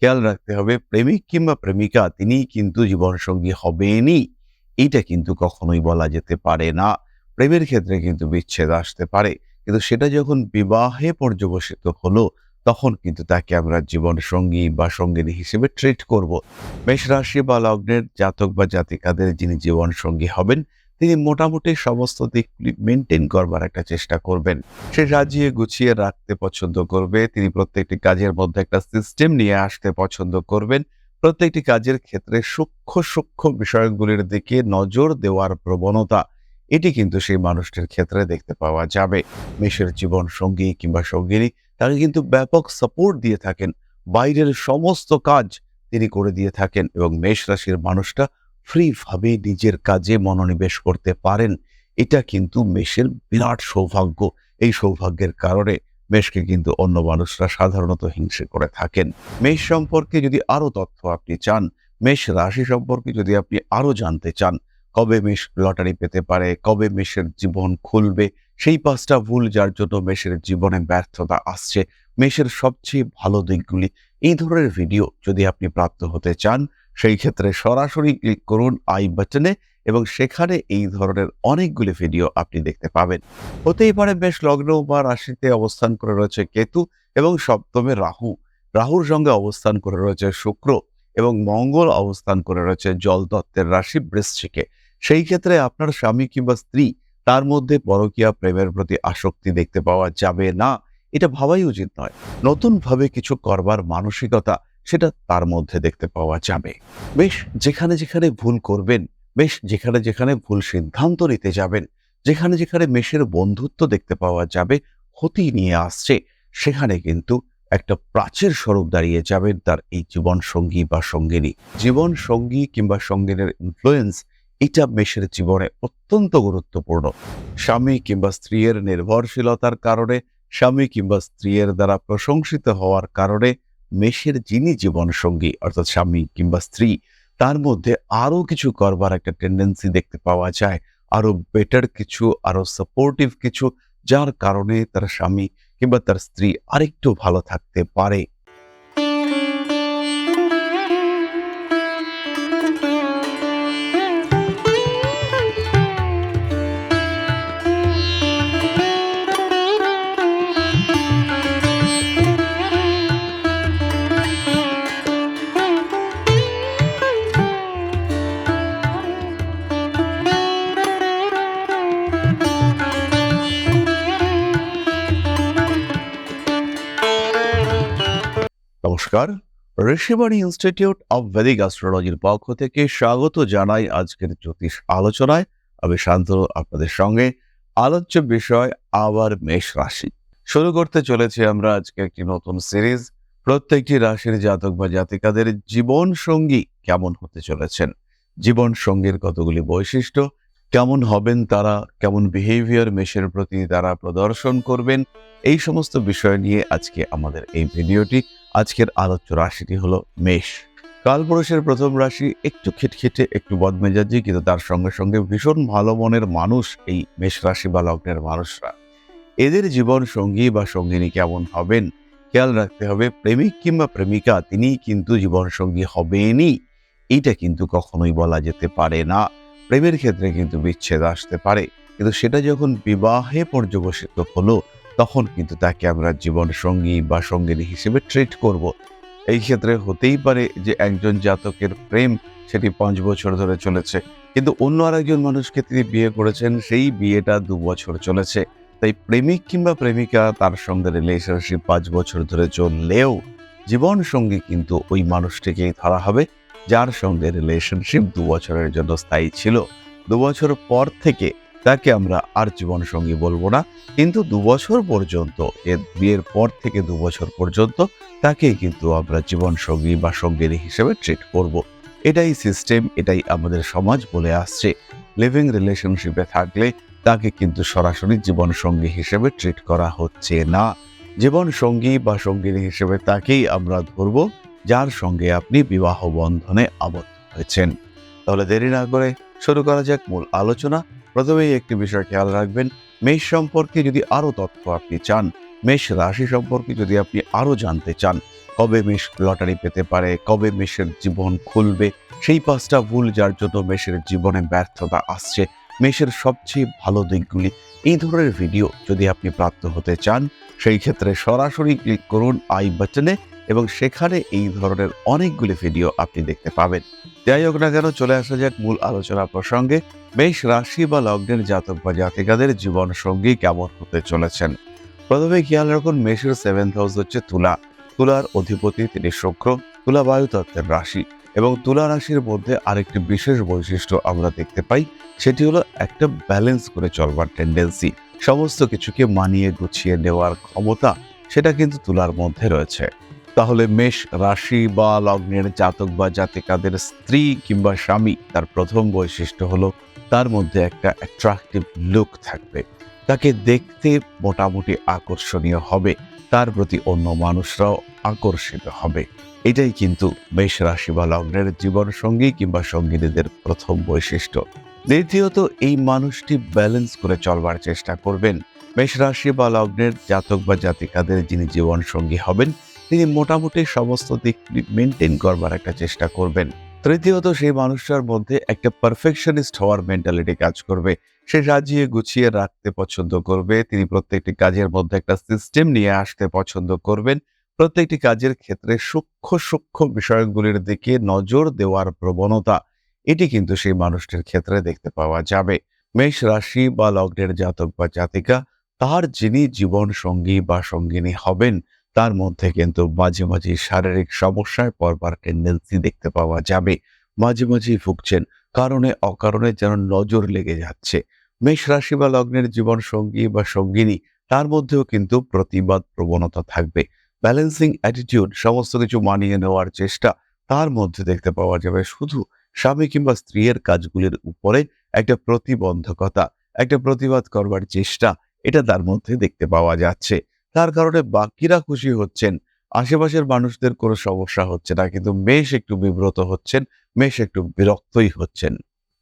খেয়াল রাখতে হবে, প্রেমিক কিংবা প্রেমিকা, তিনি কিন্তু জীবনসঙ্গী হবেনই। এইটা কিন্তু কখনোই বলা যেতে পারে না। প্রেমের ক্ষেত্রে কিন্তু বিচ্ছেদ আসতে পারে। কিন্তু সেটা যখন বিবাহে পর্যবসিত হলো, তখন কিন্তু তাকে আমরা জীবন সঙ্গী বা সঙ্গিনী হিসেবে ট্রিট করব। মেষ রাশি বা লগ্নের জাতক বা জাতিকাদের যিনি জীবন সঙ্গী হবেন তিনি মোটামুটি সমস্ত দিকগুলি মেনটেন করবার একটা চেষ্টা করবেন। সে সাজিয়ে গুছিয়ে রাখতে পছন্দ করবে, তিনি প্রত্যেকটি কাজের মধ্যে একটা সিস্টেম নিয়ে আসতে পছন্দ করবেন। প্রত্যেকটি কাজের ক্ষেত্রে সূক্ষ্ম সূক্ষ্ম বিষয়গুলির দিকে নজর দেওয়ার প্রবণতা, এটি কিন্তু সেই মানুষটির ক্ষেত্রে দেখতে পাওয়া যাবে। মেষের জীবন সঙ্গী কিংবা সঙ্গিনী, তাকে কিন্তু ব্যাপক সাপোর্ট দিয়ে থাকেন। বাইরের সমস্ত কাজ তিনি করে দিয়ে থাকেন এবং মেষ রাশির মানুষটা ফ্রিভাবে নিজের কাজে মনোনিবেশ করতে পারেন। এটা কিন্তু মেষের বিরাট সৌভাগ্য। এই সৌভাগ্যের কারণে মেষকে কিন্তু অন্য মানুষরা সাধারণত হিংসে করে থাকেন। মেষ সম্পর্কে যদি আরও তথ্য আপনি চান মেষ রাশি সম্পর্কে যদি আপনি আরও জানতে চান, কবে মেষ লটারি পেতে পারে, কবে মেষের জীবন খুলবে, সেই পাঁচটা ভুল যার জন্য মেষের জীবনে ব্যর্থতা আসছে মেষের সবচেয়ে ভালো দিকগুলি, এই ধরনের ভিডিও যদি আপনি প্রাপ্ত হতে চান সেই ক্ষেত্রে সরাসরি ক্লিক করুন আই বাটনে এবং সেখানে এই ধরনের অনেকগুলি ভিডিও আপনি দেখতে পাবেন। হতেই পারে বেশ লগ্ন বা রাশিতে অবস্থান করে রয়েছে কেতু এবং সপ্তমে রাহু। রাহুর সঙ্গে অবস্থান করে রয়েছে শুক্র এবং মঙ্গল অবস্থান করে রয়েছে জলতত্ত্বের রাশি বৃশ্চিকে। সেই ক্ষেত্রে আপনার স্বামী কিংবা স্ত্রী তার মধ্যে পরকীয়া প্রেমের প্রতি আসক্তি দেখতে পাওয়া যাবে না। এটা ভাবাই উচিত নয়। নতুনভাবে কিছু করবার মানসিকতা সেটা তার মধ্যে দেখতে পাওয়া যাবে। বেশ, যেখানে যেখানে ভুল করবেন, বেশ, যেখানে যেখানে ভুল সিদ্ধান্ত নিতে যাবেন, যেখানে যেখানে মেষের বন্ধুত্ব দেখতে পাওয়া যাবে, ক্ষতি নিয়ে আসছে, সেখানে কিন্তু একটা প্রাচীর স্বরূপ দাঁড়িয়ে যাবেন তার এই জীবন সঙ্গী বা সঙ্গিনী। জীবন সঙ্গী কিংবা সঙ্গিনীর ইনফ্লুয়েন্স এটা মেষের জীবনে অত্যন্ত গুরুত্বপূর্ণ। স্বামী কিংবা স্ত্রীর নির্ভরশীলতার কারণে, স্বামী কিংবা স্ত্রীর দ্বারা প্রশংসিত হওয়ার কারণে মেষের যিনি জীবন সঙ্গী অর্থাৎ স্বামী কিংবা স্ত্রী, তার মধ্যে আরও কিছু করবার একটা টেন্ডেন্সি দেখতে পাওয়া যায়। আরও বেটার কিছু, আরও সাপোর্টিভ কিছু, যার কারণে তার স্বামী কিংবা তার স্ত্রী আরেকটু ভালো থাকতে পারে। নমস্কার। ঋষিবাণী ইনস্টিটিউট অব ভেদিক অ্যাস্ট্রোলজির পক্ষ থেকে স্বাগত জানাই আজকের জ্যোতিষ আলোচনায়। আমি শান্তনু, আপনাদের সঙ্গে আলোচ্য বিষয় আবার মেষ রাশি। শুরু করতে চলেছি আমরা আজকে একটি নতুন সিরিজ। প্রত্যেকটি রাশির জাতক বা জাতিকাদের জীবন সঙ্গী কেমন হতে চলেছেন? জীবন সঙ্গীর কতগুলি বৈশিষ্ট্য? কেমন হবেন তারা? কেমন বিহেভিয়ার মেষের প্রতি তারা প্রদর্শন করবেন? এই সমস্ত বিষয় নিয়ে আজকে আমাদের এই ভিডিওটি আজকের আলোচ্য রাশিটি হলো মেষ। কালপুরুষের প্রথম রাশি একটু খিটখিটে, একটু বদমেজাজি, কিন্তু তার সঙ্গে সঙ্গে ভীষণ ভালো মনের মানুষ এই মেষ রাশি বা লগ্নের মানুষরা। এদের জীবন সঙ্গী বা সঙ্গিনী কেমন হবেন? খেয়াল রাখতে হবে, প্রেমিক কিংবা প্রেমিকা তিনি কিন্তু জীবন সঙ্গী হবেনই। এইটা কিন্তু কখনোই বলা যেতে পারে না। প্রেমের ক্ষেত্রে কিন্তু বিচ্ছেদ আসতে পারে। কিন্তু সেটা যখন বিবাহে পর্যবসিত হলো তখন কিন্তু তাকে আমরা জীবন সঙ্গী বা সঙ্গিনী হিসেবে ট্রিট করব। এই ক্ষেত্রে হতেই পারে যে একজন জাতকের প্রেম সেটি পাঁচ বছর ধরে চলেছে, কিন্তু অন্য আরেকজন মানুষকে তিনি বিয়ে করেছেন, সেই বিয়েটা দু বছর চলেছে তাই প্রেমিক কিংবা প্রেমিকা তার সঙ্গে রিলেশনশিপ পাঁচ বছর ধরে চললেও জীবন সঙ্গী কিন্তু ওই মানুষটিকেই ধরা হবে, যার সঙ্গে রিলেশনশিপ দু বছরের জন্য স্থায়ী ছিল দু বছর পর থেকে তাকে আমরা আর জীবন সঙ্গী বলব না। কিন্তু দু বছর পর্যন্ত এর বিয়ের পর থেকে দু বছর পর্যন্ত তাকে কিন্তু আমরা জীবন সঙ্গী বা সঙ্গিনী হিসেবে ট্রিট করব। এটাই সিস্টেম এটাই আমাদের সমাজ বলে আসছে। লিভিং রিলেশনশিপে থাকলে তাকে কিন্তু সরাসরি জীবন সঙ্গী হিসেবে ট্রিট করা হচ্ছে না। জীবন সঙ্গী বা সঙ্গিনী হিসেবে তাকেই আমরা ধরব, যার সঙ্গে আপনি বিবাহ বন্ধনে আবদ্ধ হয়েছেন। তাহলে দেরি না করে শুরু করা যাক মূল আলোচনা। প্রথমেই একটি বিষয় খেয়াল রাখবেন, মেষ সম্পর্কে যদি আরও তথ্য আপনি চান, মেষ রাশি সম্পর্কে যদি আপনি আরও জানতে চান, কবে মেষ লটারি পেতে পারে, কবে মেষের জীবন খুলবে, সেই পাঁচটা ভুল যার জন্য মেষের জীবনে ব্যর্থতা আসছে, মেষের সবচেয়ে ভালো দিকগুলি, এই ধরনের ভিডিও যদি আপনি প্রাপ্ত হতে চান, সেই ক্ষেত্রে সরাসরি ক্লিক করুন আই বাটনে এবং সেখানে এই ধরনের অনেকগুলি ভিডিও আপনি দেখতে পাবেন। যাই হোক না কেন, চলে আসা যাক মূল আলোচনা প্রসঙ্গে। মেষ রাশি বা লগ্নের জাতক বা জাতিকাদের জীবন সঙ্গী কেমন হতে চলেছেন? প্রথমে খেয়াল রাখুন, মেষের সেভেন্থ হাউস হচ্ছে তুলা। তুলার অধিপতি তিনি শুক্র, তুলা বায়ু তত্ত্বের রাশি এবং তুলা রাশির মধ্যে আরেকটি বিশেষ বৈশিষ্ট্য আমরা দেখতে পাই, সেটি হলো একটা ব্যালেন্স করে চলবার টেন্ডেন্সি সমস্ত কিছুকে মানিয়ে গুছিয়ে নেওয়ার ক্ষমতা, সেটা কিন্তু তুলার মধ্যে রয়েছে। তাহলে মেষ রাশি বা লগ্নের জাতক বা জাতিকাদের স্ত্রী কিংবা স্বামী তার প্রথম বৈশিষ্ট্য হলো তার মধ্যে একটা অ্যাট্রাকটিভ লুক থাকবে। তাকে দেখতে মোটামুটি আকর্ষণীয় হবে। তার প্রতি অন্য মানুষরাও আকর্ষিত হবে। এটাই কিন্তু মেষ রাশি বা লগ্নের জীবন সঙ্গী কিংবা সঙ্গিনীদের প্রথম বৈশিষ্ট্য। দ্বিতীয়ত, এই মানুষটি ব্যালেন্স করে চলবার চেষ্টা করবেন। মেষ রাশি বা লগ্নের জাতক বা জাতিকাদের যিনি জীবন সঙ্গী হবেন তিনি মোটামুটি সমস্ত দিক মেনটেন করবার একটা চেষ্টা করবেন। তৃতীয়ত, সেই মানুষটার মধ্যে একটা পারফেকশনিস্ট হওয়ার মেন্টালিটি কাজ করবে। সে সাজিয়ে গুছিয়ে রাখতে পছন্দ করবে। তিনি প্রত্যেকটি কাজের মধ্যে একটা সিস্টেম নিয়ে আসতে পছন্দ করবেন। প্রত্যেকটি কাজের ক্ষেত্রে সূক্ষ্ম সূক্ষ্ম বিষয়গুলির দিকে নজর দেওয়ার প্রবণতা, এটি কিন্তু সেই মানুষটির ক্ষেত্রে দেখতে পাওয়া যাবে। মেষ রাশি বা লগ্নের জাতক বা জাতিকা, তার যিনি জীবন সঙ্গী বা সঙ্গিনী হবেন তার মধ্যে কিন্তু মাঝে মাঝে শারীরিক সমস্যায় পড়বার টেন্ডেন্সি দেখতে পাওয়া যাবে। মাঝে মাঝেই ভুগছেন, কারণে অকারণে যেন নজর লেগে যাচ্ছে। মেষ রাশি বা লগ্নের জীবন সঙ্গী বা সঙ্গিনী, তার মধ্যেও কিন্তু প্রতিবাদ প্রবণতা থাকবে। ব্যালেন্সিং অ্যাটিটিউড সমস্ত কিছু মানিয়ে নেওয়ার চেষ্টা, তার মধ্যে দেখতে পাওয়া যাবে শুধু স্বামী কিংবা স্ত্রীর কাজগুলির উপরে একটা প্রতিবন্ধকতা, একটা প্রতিবাদ করবার চেষ্টা, এটা তার মধ্যে দেখতে পাওয়া যাচ্ছে। তার কারণে বাকিরা খুশি হচ্ছেন। আশেপাশের মানুষদের কোনো সমস্যা হচ্ছে না, কিন্তু মেষ একটু বিব্রত হচ্ছেন, মেষ একটু বিরক্তই হচ্ছেন।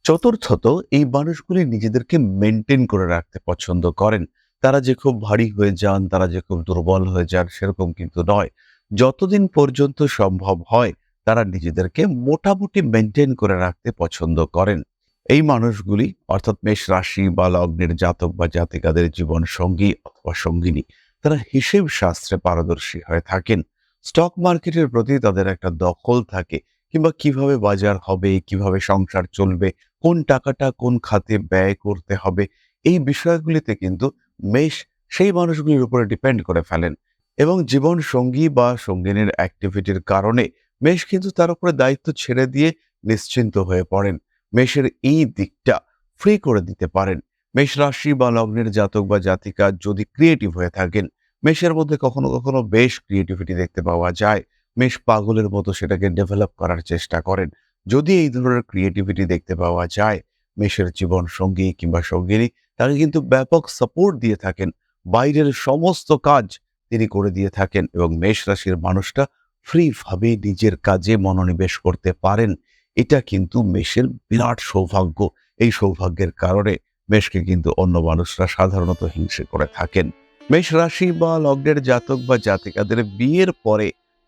চতুর্থত, এই মানুষগুলি নিজেদেরকে মেনটেন করে রাখতে পছন্দ করেন। তারা যে খুব ভারী হয়ে যান, তারা যে খুব দুর্বল হয়ে যান, সেরকম কিন্তু নয়। যতদিন পর্যন্ত সম্ভব হয়, তারা নিজেদেরকে মোটামুটি মেনটেন করে রাখতে পছন্দ করেন। এই মানুষগুলি, অর্থাৎ মেষ রাশি বা লগ্নের জাতক বা জাতিকাদের জীবন সঙ্গী অথবা সঙ্গিনী তারা হিসেব শাস্ত্রে পারদর্শী হয়ে থাকেন। স্টক মার্কেটের প্রতি তাদের একটা দখল থাকে কিংবা কীভাবে বাজার হবে, কীভাবে সংসার চলবে, কোন টাকাটা কোন খাতে ব্যয় করতে হবে, এই বিষয়গুলিতে কিন্তু মেষ সেই মানুষগুলির উপরে ডিপেন্ড করে ফেলেন এবং জীবন সঙ্গী বা সঙ্গিনীর অ্যাক্টিভিটির কারণে মেষ কিন্তু তার উপরে দায়িত্ব ছেড়ে দিয়ে নিশ্চিন্ত হয়ে পড়েন। মেষের এই দিকটা ফ্রি করে দিতে পারেন। মেষ রাশি বা লগ্নের জাতক বা জাতিকা যদি ক্রিয়েটিভ হয়ে থাকেন, মেষের মধ্যে কখনো কখনো বেশ ক্রিয়েটিভিটি দেখতে পাওয়া যায়। মেষ পাগলের মতো সেটাকে ডেভেলপ করার চেষ্টা করেন। যদি এই ধরনের ক্রিয়েটিভিটি দেখতে পাওয়া যায়, মেষের জীবন সঙ্গী কিংবা সঙ্গিনী, তাকে কিন্তু ব্যাপক সাপোর্ট দিয়ে থাকেন। বাইরের সমস্ত কাজ তিনি করে দিয়ে থাকেন এবং মেষ রাশির মানুষটা ফ্রিভাবে নিজের কাজে মনোনিবেশ করতে পারেন। এটা কিন্তু মেষের বিরাট সৌভাগ্য। এই সৌভাগ্যের কারণে মেষকে কিন্তু অন্য মানুষরা সাধারণত হিংসে করে থাকেন। মেষ রাশি বা লগ্নের জাতক বা জাতিকাদের বিয়ের পরে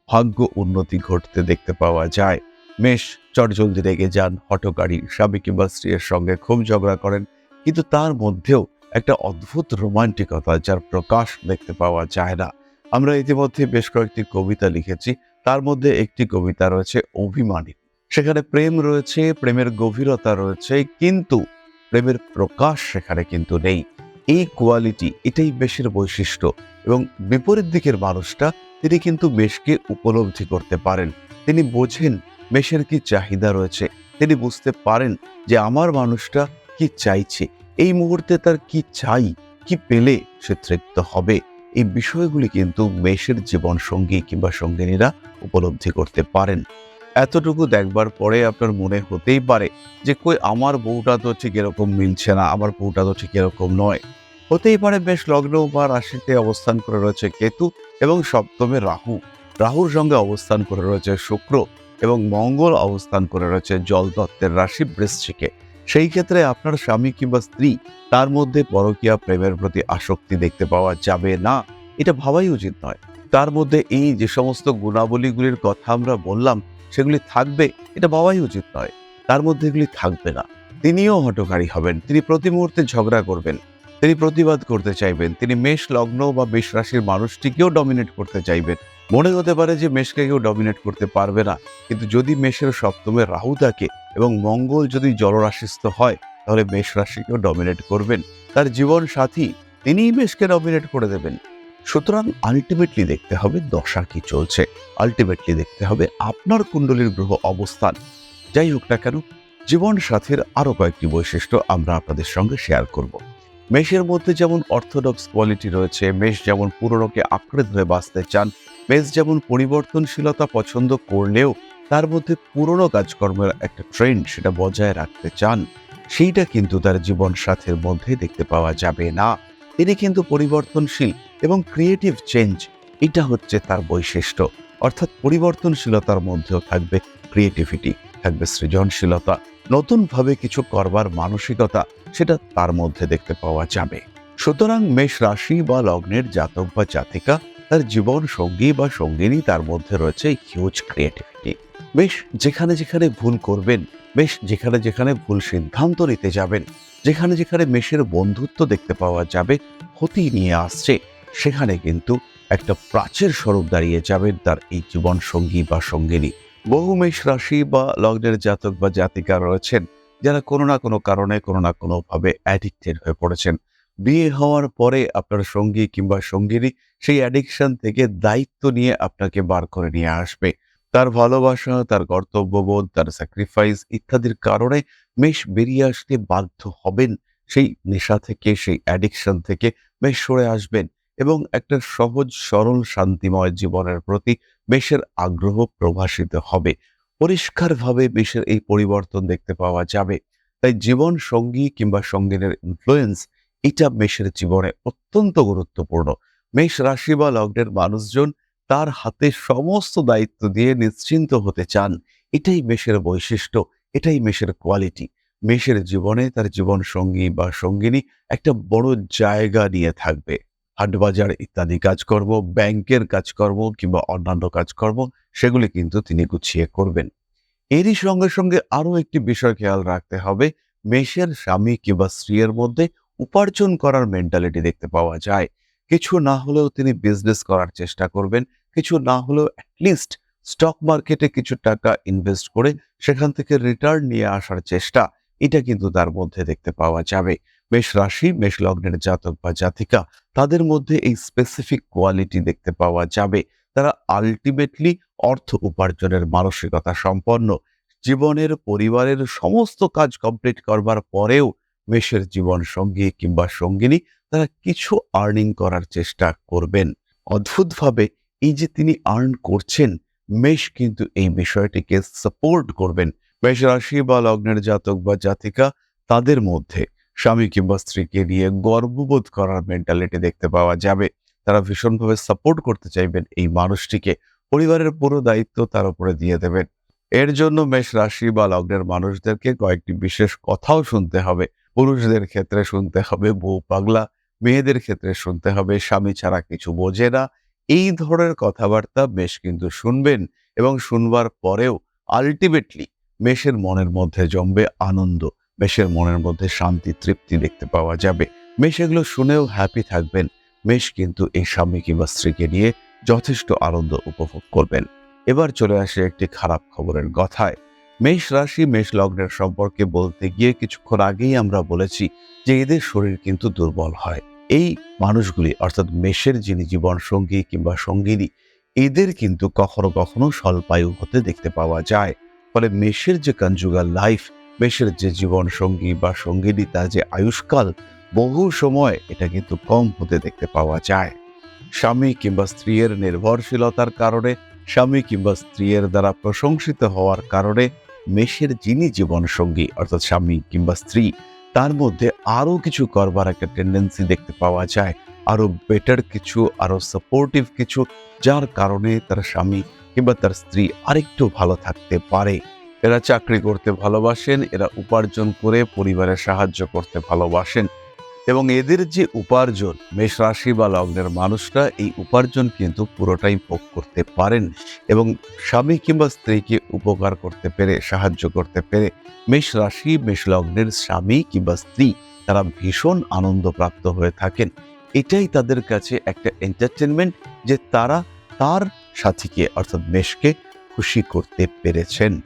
ভাগ্য উন্নতি ঘটতে দেখতে পাওয়া যায়। মেষ চটজলদি রেগে যান হটকারী স্বামী কিংবা স্ত্রীর সঙ্গে খুব ঝগড়া করেন, কিন্তু তার মধ্যেও একটা অদ্ভুত রোমান্টিকতা যার প্রকাশ দেখতে পাওয়া যায় না। আমরা ইতিমধ্যে বেশ কয়েকটি কবিতা লিখেছি, তার মধ্যে একটি কবিতা রয়েছে অভিমানী। সেখানে প্রেম রয়েছে, প্রেমের গভীরতা রয়েছে, কিন্তু প্রেমের প্রকাশ সেখানে কিন্তু নেই। এই কোয়ালিটি এটাই বেশের বৈশিষ্ট্য এবং বিপরীত দিকের মানুষটা তিনি কিন্তু বেশকে উপলব্ধি করতে পারেন। তিনি বোঝেন মেষের কি চাহিদা রয়েছে। তিনি বুঝতে পারেন যে আমার মানুষটা কি চাইছে। এই মুহূর্তে তার কি চাই, কি পেলে সে তৃপ্ত হবে। এই বিষয়গুলি কিন্তু মেষের জীবন সঙ্গী কিংবা সঙ্গিনীরা উপলব্ধি করতে পারেন। এতটুকু দেখবার পরে আপনার মনে হতেই পারে যে, কই, আমার বউটা তো ঠিক এরকম মিলছে না, আমার বউটা তো ঠিক এরকম নয়। হতেই পারে বেশ লগ্ন বা রাশিতে অবস্থান করে রয়েছে কেতু এবং সপ্তমে রাহু। রাহুর সঙ্গে অবস্থান করে রয়েছে শুক্র এবং মঙ্গল অবস্থান করে রয়েছে জল তত্ত্বের রাশি বৃশ্চিকে। সেই ক্ষেত্রে আপনার স্বামী কিংবা স্ত্রী তার মধ্যে পরকীয়া প্রেমের প্রতি আসক্তি দেখতে পাওয়া যাবে না, এটা ভাবাই উচিত নয়। তার মধ্যে এই যে, সমস্ত গুণাবলীগুলির কথা আমরা বললাম সেগুলি থাকবে, এটা ভাবাই উচিত নয়। তার মধ্যে এগুলি থাকবে না। তিনিও হটকারী হবেন, তিনি প্রতি মুহূর্তে ঝগড়া করবেন, তিনি প্রতিবাদ করতে চাইবেন, তিনি মেষ, লগ্ন বা মেষ রাশির মানুষটিকেও ডমিনেট করতে চাইবেন। মনে হতে পারে যে মেষকে কেউ ডমিনেট করতে পারবে না, কিন্তু যদি মেষের সপ্তমে রাহু থাকে এবং মঙ্গল যদি জলরাশিস্থ হয়, তাহলে মেষ রাশিকেও ডমিনেট করবেন। তার জীবন সাথী তিনিই মেষকে ডমিনেট করে দেবেন। সুতরাং আলটিমেটলি দেখতে হবে দশা কি চলছে। আলটিমেটলি দেখতে হবে আপনার কুণ্ডলীর গ্রহ অবস্থান। যাই হোক না কেন, জীবন সাথের আরও কয়েকটি বৈশিষ্ট্য আমরা আপনাদের সঙ্গে শেয়ার করব। মেষের মধ্যে যেমন অর্থোডক্স কোয়ালিটি রয়েছে, মেষ যেমন পুরনোকে আঁকড়ে ধরে বাঁচতে চান, মেষ যেমন পরিবর্তনশীলতা পছন্দ করলেও তার মধ্যে পুরনো কাজকর্মের একটা ট্রেন্ড সেটা বজায় রাখতে চান, সেইটা কিন্তু তার জীবন সাথের মধ্যে দেখতে পাওয়া যাবে না। তিনি কিন্তু পরিবর্তনশীল এবং ক্রিয়েটিভ চেঞ্জ এটা হচ্ছে তার বৈশিষ্ট্য। অর্থাৎ পরিবর্তনশীলতার মধ্যেও থাকবে ক্রিয়েটিভিটি থাকবে সৃজনশীলতা, নতুনভাবে কিছু করবার মানসিকতা, সেটা তার মধ্যে দেখতে পাওয়া যাবে। সুতরাং মেষ রাশি বা লগ্নের জাতক বা জাতিকা, তার জীবন সঙ্গী বা সঙ্গিনী তার মধ্যে রয়েছে হিউজ ক্রিয়েটিভিটি বেশ, যেখানে যেখানে ভুল করবেন, বেশ, যেখানে যেখানে ভুল সিদ্ধান্ত নিতে যাবেন যেখানে যেখানে মেষের বন্ধুত্ব দেখতে পাওয়া যাবে, ক্ষতি নিয়ে আসছে, সেখানে কিন্তু একটা প্রাচীর স্বরূপ দাঁড়িয়ে যাবেন তার এই জীবন সঙ্গী বা সঙ্গিনী। বহু মেষ রাশি বা লগ্নের জাতক বা জাতিকা রয়েছেন, যারা কোনো না কোনো কারণে, কোনো না কোনোভাবে অ্যাডিক্টেড হয়ে পড়েছেন। বিয়ে হওয়ার পরে আপনার সঙ্গী কিংবা সঙ্গিনী সেই অ্যাডিকশন থেকে দায়িত্ব নিয়ে আপনাকে বার করে নিয়ে আসবে। তার ভালোবাসা, তার কর্তব্যবোধ, তার স্যাক্রিফাইস ইত্যাদির কারণে মেষ বেরিয়ে আসতে বাধ্য হবেন। সেই নেশা থেকে, সেই অ্যাডিকশন থেকে মেষ সরে আসবেন এবং একটা সহজ, সরল, শান্তিময় জীবনের প্রতি মেষের আগ্রহ প্রভাসিত হবে। পরিষ্কারভাবে মেষের এই পরিবর্তন দেখতে পাওয়া যাবে। তাই জীবন সঙ্গী কিংবা সঙ্গিনের ইনফ্লুয়েন্স এটা মেষের জীবনে অত্যন্ত গুরুত্বপূর্ণ। মেষ রাশি বা লগ্নের মানুষজন তার হাতে সমস্ত দায়িত্ব দিয়ে নিশ্চিন্ত হতে চান। এটাই মেষের বৈশিষ্ট্য। এটাই মেষের কোয়ালিটি মেষের জীবনে তার জীবন সঙ্গী বা সঙ্গিনী একটা বড় জায়গা নিয়ে থাকবে। হাটবাজার ইত্যাদি কাজকর্ম ব্যাংকের কাজকর্ম কিংবা অন্যান্য কাজকর্ম সেগুলি কিন্তু তিনি গুছিয়ে করবেন। এরই সঙ্গে সঙ্গে আরও একটি বিষয় খেয়াল রাখতে হবে, মেষের স্বামী কিংবা স্ত্রীর মধ্যে উপার্জন করার মেন্টালিটি দেখতে পাওয়া যায়। কিছু না হলেও তিনি বিজনেস করার চেষ্টা করবেন, কিছু না হলেও অ্যাটলিস্ট স্টক মার্কেটে কিছু টাকা ইনভেস্ট করে সেখান থেকে রিটার্ন নিয়ে আসার চেষ্টা, এটা কিন্তু তার মধ্যে দেখতে পাওয়া যাবে। মেষ রাশি, মেষ লগ্নের জাতক বা জাতিকা, তাদের মধ্যে এই স্পেসিফিক কোয়ালিটি দেখতে পাওয়া যাবে। তারা আলটিমেটলি অর্থ উপার্জনের মানসিকতা সম্পন্ন। জীবনের, পরিবারের সমস্ত কাজ কমপ্লিট করবার পরেও মেষের জীবন সঙ্গী কিংবা সঙ্গিনী তারা কিছু আর্নিং করার চেষ্টা করবেন। অদ্ভুতভাবে এই যে তিনি আর্ন করছেন মেষ কিন্তু এই বিষয়টিকে সাপোর্ট করবেন। মেষ রাশি বা লগ্নের জাতক বা জাতিকা তাদের মধ্যে স্বামী কিংবা স্ত্রীকে নিয়ে গর্ববোধ করার মেন্টালিটি দেখতে পাওয়া যাবে। তারা ভীষণভাবে সাপোর্ট করতে চাইবেন এই মানুষটিকে। পরিবারের পুরো দায়িত্ব তার উপরে দিয়ে দেবেন। এর জন্য মেষ রাশি বা লগ্নের মানুষদেরকে কয়েকটি বিশেষ কথাও শুনতে হবে। পুরুষদের ক্ষেত্রে শুনতে হবে বউ পাগলা, মেয়েদের ক্ষেত্রে শুনতে হবে স্বামী ছাড়া কিছু বোঝে না। এই ধরনের কথাবার্তা বেশ কিন্তু শুনবেন এবং শুনবার পরেও আলটিমেটলি মেষের মনের মধ্যে জমবে আনন্দ, মেষের মনের মধ্যে শান্তি, তৃপ্তি দেখতে পাওয়া যাবে। মেষ এগুলো শুনেও হ্যাপি থাকবেন। মেষ কিন্তু এই স্বামী কিংবা স্ত্রীকে নিয়ে যথেষ্ট আনন্দ উপভোগ করবেন। এবার চলে আসে একটি খারাপ খবরের কথায়। মেষ রাশি, মেষ লগ্নের সম্পর্কে বলতে গিয়ে কিছুক্ষণ আগেই আমরা বলেছি যে এদের শরীর কিন্তু দুর্বল হয়। এই মানুষগুলি, অর্থাৎ মেষের যিনি জীবন সঙ্গী কিংবা সঙ্গিনী, এদের কিন্তু কখনো কখনো স্বল্পায়ু হতে দেখতে পাওয়া যায়। ফলে মেষের যে কনজুগাল লাইফ মেষের যে জীবন সঙ্গী বা সঙ্গিনী, তার যে আয়ুষ্কাল, বহু সময় এটা কিন্তু কম হতে দেখতে পাওয়া যায়। স্বামী কিংবা স্ত্রীর নির্ভরশীলতার কারণে, স্বামী কিংবা স্ত্রীর দ্বারা প্রশংসিত হওয়ার কারণে, মেষের যিনি জীবন সঙ্গী অর্থাৎ স্বামী কিংবা স্ত্রী তার মধ্যে আরও কিছু করবার একটা টেন্ডেন্সি দেখতে পাওয়া যায়। আরও বেটার কিছু আরও সাপোর্টিভ কিছু, যার কারণে তার স্বামী কিংবা তার স্ত্রী আরেকটু ভালো থাকতে পারে। এরা চাকরি করতে ভালোবাসেন, এরা উপার্জন করে পরিবারের সাহায্য করতে ভালোবাসেন। এবং এদের যে উপার্জন, মেষ রাশি বা লগ্নের মানুষরা এই উপার্জন কিন্তু পুরোটাই ভোগ করতে পারেন এবং স্বামী কিংবা স্ত্রীকে উপকার করতে পেরে, সাহায্য করতে পেরে মেষ রাশি, মেষ লগ্নের স্বামী কিংবা স্ত্রী তারা ভীষণ আনন্দপ্রাপ্ত হয়ে থাকেন। এটাই তাদের কাছে একটা এন্টারটেনমেন্ট যে তারা তার সাথীকে অর্থাৎ মেষকে খুশি করতে পেরেছেন।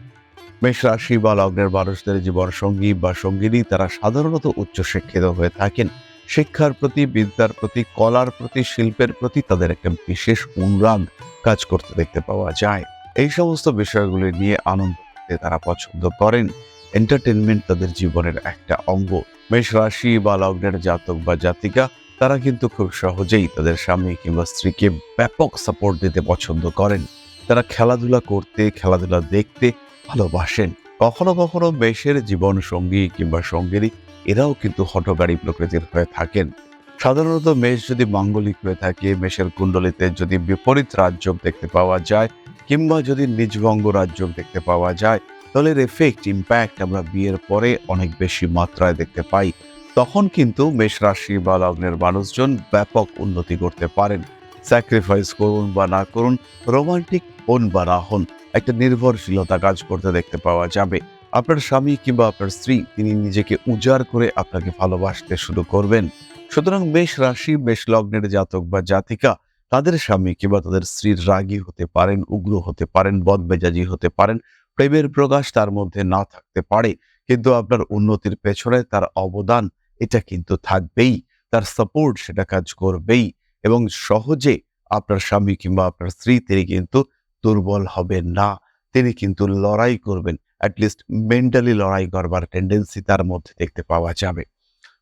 মেষ রাশি বা লগ্নের মানুষদের জীবন সঙ্গী বা সঙ্গিনী তারা সাধারণত উচ্চশিক্ষিত হয়ে থাকেন। শিক্ষার প্রতি, বিদ্যার প্রতি, কলার প্রতি, শিল্পের প্রতি তাদের একটা বিশেষ অনুরাগ কাজ করতে দেখতে পাওয়া যায়। এই সমস্ত বিষয়গুলি নিয়ে আনন্দ করতে তারা পছন্দ করেন। এন্টারটেনমেন্ট তাদের জীবনের একটা অঙ্গ। মেষ রাশি বা লগ্নের জাতক বা জাতিকা তারা কিন্তু খুব সহজেই তাদের স্বামী কিংবা স্ত্রীকে ব্যাপক সাপোর্ট দিতে পছন্দ করেন। তারা খেলাধুলা করতে, খেলাধুলা দেখতে ভালোবাসেন। কখনো কখনো মেষের জীবন সঙ্গী কিংবা সঙ্গিনী এরাও কিন্তু হটকারী প্রকৃতির হয়ে থাকেন। সাধারণত মেষ যদি মাঙ্গলিক হয়ে থাকে, মেষের কুণ্ডলিতে যদি বিপরীত রাজযোগ দেখতে পাওয়া যায় কিংবা যদি নিজভঙ্গ রাজযোগ দেখতে পাওয়া যায়, তাহলে এর এফেক্ট ইম্প্যাক্ট আমরা বিয়ের পরে অনেক বেশি মাত্রায় দেখতে পাই। তখন কিন্তু মেষ রাশি বা লগ্নের মানুষজন ব্যাপক উন্নতি করতে পারেন। স্যাক্রিফাইস করুন বা না করুন রোমান্টিক হন বা না হন একটা নির্ভরশীলতা কাজ করতে দেখতে পাওয়া যাবে। আপনার স্বামী কিংবা আপনার স্ত্রী, তিনি নিজেকে উজাড় করে আপনাকে ভালোবাসতে শুরু করবেন। সুতরাং মেষ রাশি, মেষ লগ্নের জাতক বা জাতিকা, তাদের স্বামী কিংবা তাদের স্ত্রীর রাগী হতে পারেন, উগ্র হতে পারেন, বদমেজাজি হতে পারেন, প্রেমের প্রকাশ তার মধ্যে না থাকতে পারে। কিন্তু আপনার উন্নতির পেছনে তার অবদান, এটা কিন্তু থাকবেই। তার সাপোর্ট সেটা কাজ করবেই। এবং সহজে আপনার স্বামী কিংবা আপনার স্ত্রী, তিনি কিন্তু দুর্বল হবেন না। তিনি কিন্তু লড়াই করবেন। অ্যাটলিস্ট মেন্টালি লড়াই করবার টেন্ডেন্সি তার মধ্যে দেখতে পাওয়া যাবে।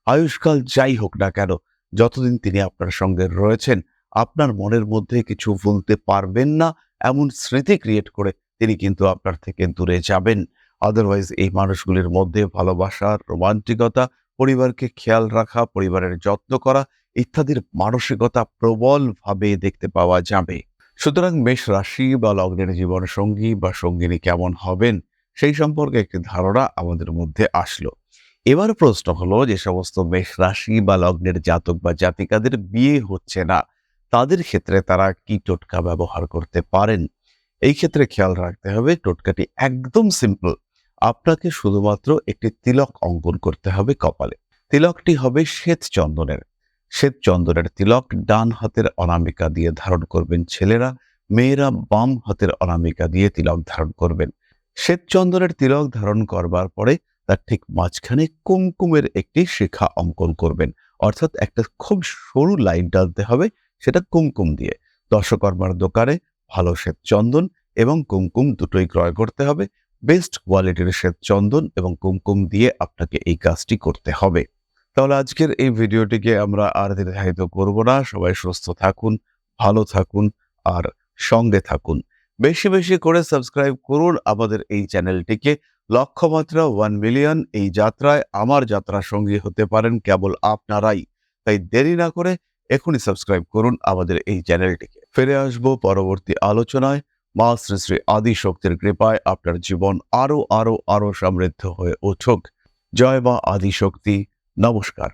আয়ুষ্কাল যাই হোক না কেন, যতদিন তিনি আপনার সঙ্গে রয়েছেন, আপনার মনের মধ্যে কিছু ভুলতে পারবেন না। এমন স্মৃতি ক্রিয়েট করে তিনি কিন্তু আপনার থেকে দূরে যাবেন। আদারওয়াইজ এই মানুষগুলির মধ্যে ভালোবাসা, রোমান্টিকতা, পরিবারকে খেয়াল রাখা, পরিবারের যত্ন করা ইত্যাদির মানসিকতা প্রবলভাবে দেখতে পাওয়া যাবে। সুতরাং মেষ রাশি বা লগ্নের জীবন সঙ্গী বা সঙ্গিনী কেমন হবেন, সেই সম্পর্কে একটি ধারণা আমাদের মধ্যে আসলো। এবার প্রশ্ন হলো, যে সমস্ত মেষ রাশি বা লগ্নের জাতক বা জাতিকাদের বিয়ে হচ্ছে না, তাদের ক্ষেত্রে তারা কি টোটকা ব্যবহার করতে পারেন? এই ক্ষেত্রে খেয়াল রাখতে হবে, টোটকাটি একদম সিম্পল। আপনাকে শুধুমাত্র একটি তিলক অঙ্কন করতে হবে কপালে। তিলকটি হবে শ্বেত চন্দনের শ্বেত চন্দনের তিলক ডান হাতের অনামিকা দিয়ে ধারণ করবেন ছেলেরা, মেয়েরা বাম হাতের অনামিকা দিয়ে তিলক ধারণ করবেন। শ্বেত চন্দনের তিলক ধারণ করবার পরে তার ঠিক মাঝখানে কুমকুমের একটি শিখা অঙ্কন করবেন। অর্থাৎ একটা খুব সরু লাইন ডালতে হবে সেটা কুমকুম দিয়ে। দশকর্মার দোকানে ভালো শ্বেত চন্দন এবং কুমকুম দুটোই ক্রয় করতে হবে। বেস্ট কোয়ালিটির শ্বেত চন্দন এবং কুমকুম দিয়ে আপনাকে এই কাজটি করতে হবে। তাহলে আজকের এই ভিডিওটিকে আমরা আর দীর্ঘায়িত করব না। সবাই সুস্থ থাকুন, ভালো থাকুন আর সঙ্গে থাকুন। বেশি বেশি করে সাবস্ক্রাইব করুন আমাদের এই চ্যানেলটিকে। লক্ষ্যমাত্রা ওয়ান মিলিয়ন এই যাত্রায় আমার যাত্রা সঙ্গী হতে পারেন কেবল আপনারাই। তাই দেরি না করে এখনই সাবস্ক্রাইব করুন আমাদের এই চ্যানেলটিকে। ফিরে আসব পরবর্তী আলোচনায়। মা শ্রী শ্রী আদি শক্তির কৃপায় আপনার জীবন আরও আরও আরও সমৃদ্ধ হয়ে উঠুক। জয় মা আদি শক্তি নমস্কার।